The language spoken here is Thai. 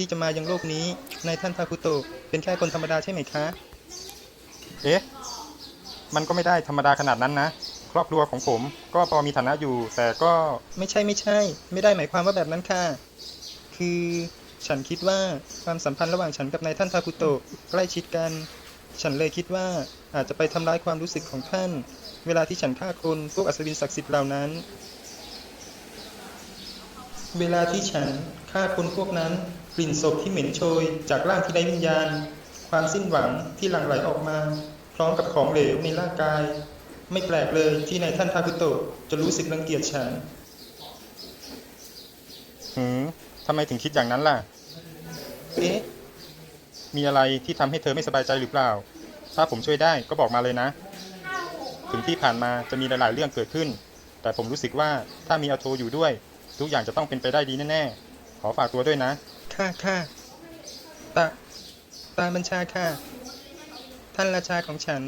ที่จะมายังโลกนี้ในท่านทาคุโตะเป็นแค่คนธรรมดาใช่ไหมคะ เอ๊ะ มันก็ไม่ได้ธรรมดาขนาดนั้นนะ ครอบครัวของผมก็พอมีฐานะอยู่ แต่ก็ไม่ใช่ไม่ใช่ ไม่ได้หมายความว่าแบบนั้นค่ะ คือฉันคิดว่าความสัมพันธ์ระหว่างฉันกับนายท่านทาคุโตะใกล้ชิดกัน ฉันเลยคิดว่าอาจจะไปทำร้ายความรู้สึกของท่าน เวลาที่ฉันฆ่าคนพวกอัศวินศักดิ์สิทธิ์เหล่านั้น เวลาที่ฉันฆ่าคนพวกนั้น กลิ่นศพที่เหม็นโชย จากร่างที่ไร้วิญญาณ ความสิ้นหวังที่หลั่งไหลออกมา พร้อมกับของเหลวในร่างกาย ไม่แปลกเลยที่นายท่านทาคุโตะจะรู้สึกรังเกียจฉันหืมทำไมถึงคิดอย่างนั้นล่ะ เอ๊ะ มีอะไรที่ทำให้เธอไม่สบายใจหรือเปล่า ถ้าผมช่วยได้ก็บอกมาเลยนะ ถึงที่ผ่านมาจะมีหลายๆเรื่องเกิดขึ้น แต่ผมรู้สึกว่าถ้ามีอาโทอยู่ด้วย ทุกอย่างจะต้องเป็นไปได้ดีแน่ๆ ขอฝากตัวด้วยนะ ค่ะค่ะตา ตาบัญชาค่ะ ท่านราชาของฉัน